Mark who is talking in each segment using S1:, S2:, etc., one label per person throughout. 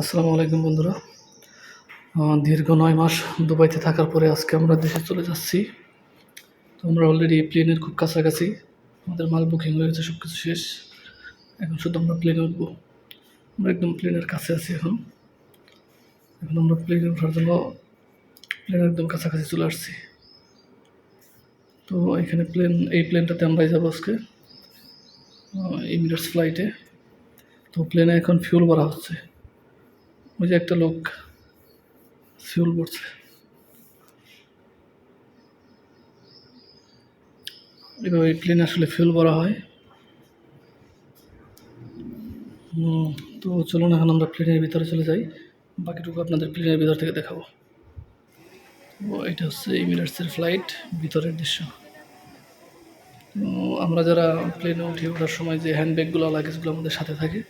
S1: আসসালামু আলাইকুম বন্ধুরা। দীর্ঘ নয় মাস দুবাইতে থাকার পরে আজকে আমরা দেশে চলে যাচ্ছি। তো আমরা অলরেডি প্লেনের খুব কাছাকাছি। আমাদের মাল বুকিং হয়ে গেছে সব কিছু শেষ। এখন শুধু আমরা প্লেনে উঠবো। আমরা একদম প্লেনের কাছে আছি এখন। এখন আমরা প্লেনে ওঠার জন্য প্লেনের একদম কাছাকাছি চলে আসছি। তো এখানে প্লেন এই প্লেনটাতে আমরাই যাব আজকে ইমিরেটস ফ্লাইটে তো প্লেনে এখন ফিউল ভরা হচ্ছে। ওই যে একটা লোক ভরছে এবার ওই প্লেনে আসলে ফিউল ভরা হয়। তো চলুন, এখন আমরা প্লেনের ভিতরে চলে যাই। বাকিটুকু আপনাদের প্লেনের ভিতর থেকে দেখাবো। এটা হচ্ছে ইমিরেটসের ফ্লাইট ভিতরের দৃশ্য। আমরা যারা প্লেনে উঠে ওঠার সময় যে হ্যান্ডব্যাগগুলো লাগেজগুলো আমাদের সাথে থাকে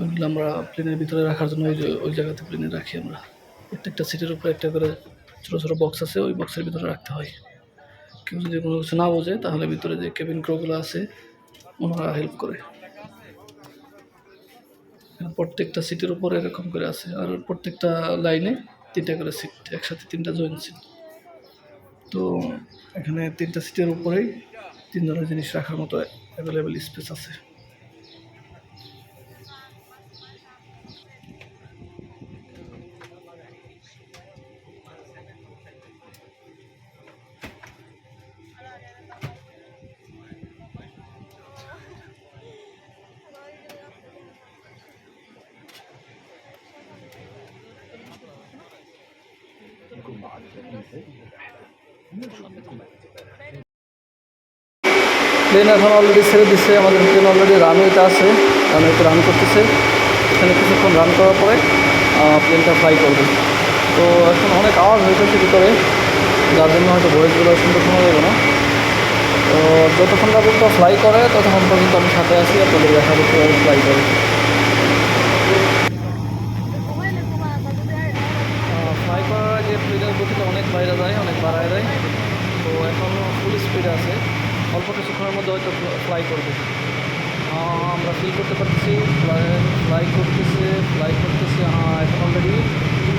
S1: ওইগুলো আমরা প্লেনের ভিতরে রাখার জন্য ওই যে, ওই জায়গাতে প্লেনে রাখি আমরা। প্রত্যেকটা সিটের উপরে একটা করে ছোটো ছোটো বক্স আছে, ওই বক্সের ভিতরে রাখতে হয়। কেউ যদি কোনো কিছু না বোঝে, তাহলে ভিতরে যে কেবিন ক্রোগুলো আছে, ওনারা হেল্প করে। প্রত্যেকটা সিটের উপরে এরকম করে আছে, আর প্রত্যেকটা লাইনে তিনটা করে সিট একসাথে তিনটা জয়েন্ট সিট তো এখানে তিনটা সিটের উপরেই তিন ধরনের জিনিস রাখার মতো অ্যাভেলেবেল স্পেস আছে। প্লেন এখন অলরেডি ছেড়ে দিচ্ছে আমাদের প্লেন অলরেডি রানওয়েতে আছে রানওয়েতে রান করতেছে। এখানে কিছুক্ষণ রান করার পরে প্লেনটা ফ্লাই করবে। তো এখন অনেক আওয়াজ হইতেছে ভিতরে, যার জন্য হয়তো ভয়েসগুলো শুনতে শোনা যাবে না। তো যতক্ষণ পর্যন্ত ফ্লাই করে, ততক্ষণ পর্যন্ত আমি সাথে আছি, আপনাদের দেখাবো কীভাবে ফ্লাই করে ফ্লাই আগে গতিটা অনেক বাইরে যায়, অনেক বাড়ায় যায় তো এখন ফুল স্পিড আছে। অল্প কিছুক্ষণের মধ্যে হয়তো ফ্লাই করবে। আমরা ফিল করতে পারতেছি ফ্লাই করতেছে ফ্লাই করতেছে এখন অলরেডি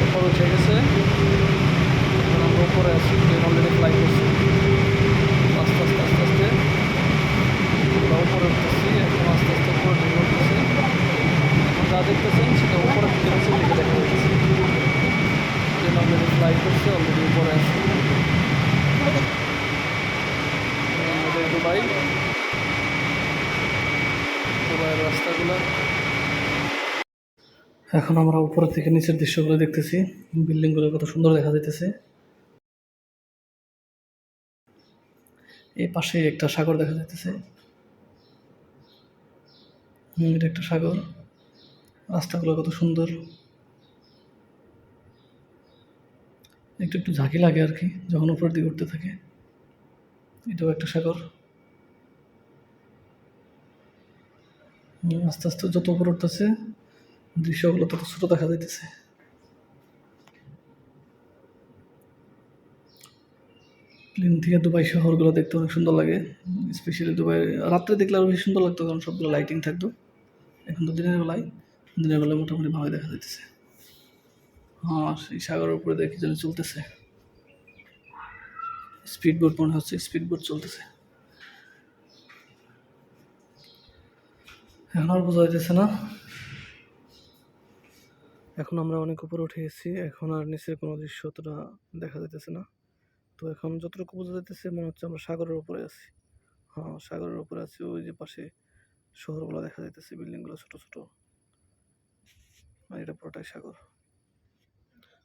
S1: উপরে উঠে গেছে। এখন আমরা উপরে আছি অলরেডি ফ্লাই করছি। আস্তে আস্তে আস্তে আস্তে। আমরা উপরে উঠতেছি, এখন আস্তে আস্তে উপরে ঢেকে উঠতেছে। যা দেখতেছেন, সেটা উপরে দিকে নিচের দেখা যাচ্ছে। প্লেন অলরেডি ফ্লাই এখন আমরা উপর থেকে নিচের দৃশ্যগুলো দেখতেছি। বিল্ডিংগুলো কত সুন্দর দেখা যাইতেছে। এই পাশে একটা সাগর দেখা যাইতেছে। এটা একটা সাগর। রাস্তাগুলো কত সুন্দর। একটু একটু ঝাঁকি লাগে আর কি, যখন উপরের দিকে উঠতে থাকে। এটাও একটা সাগর। আস্তে আস্তে যত উপরে উঠতেছে, দৃশ্যগুলো তত ছোট দেখা যাইতেছে। প্লেন থেকে দুবাই শহরগুলো দেখতে অনেক সুন্দর লাগে। স্পেশালি দুবাই, রাত্রে দেখলে আরও বেশি সুন্দর লাগতো, কারণ সবগুলো লাইটিং থাকতো। এখন তো দিনের বেলায় দিনের বেলায় মোটামুটি ভালোই দেখা যাইতেছে। হ্যাঁ সেই সাগরের উপরে দেখি যেন চলতেছে। স্পিড বোট মনে হচ্ছে স্পিড বোট চলতেছে। এখন আর বোঝা যাইতেছে না। এখন আমরা অনেক উপরে উঠে গেছি, এখন আর নিচের কোনো দৃশ্য অতটা দেখা যাইতেছে না। তো এখন যতটুকু বোঝা যাইতেছে, মনে হচ্ছে আমরা সাগরের উপরে আছি। হ্যাঁ সাগরের উপরে আছি, ওই যে পাশে শহরগুলো দেখা যাইতেছে, বিল্ডিংগুলো ছোট ছোট। আর এটা পুরোটাই সাগর।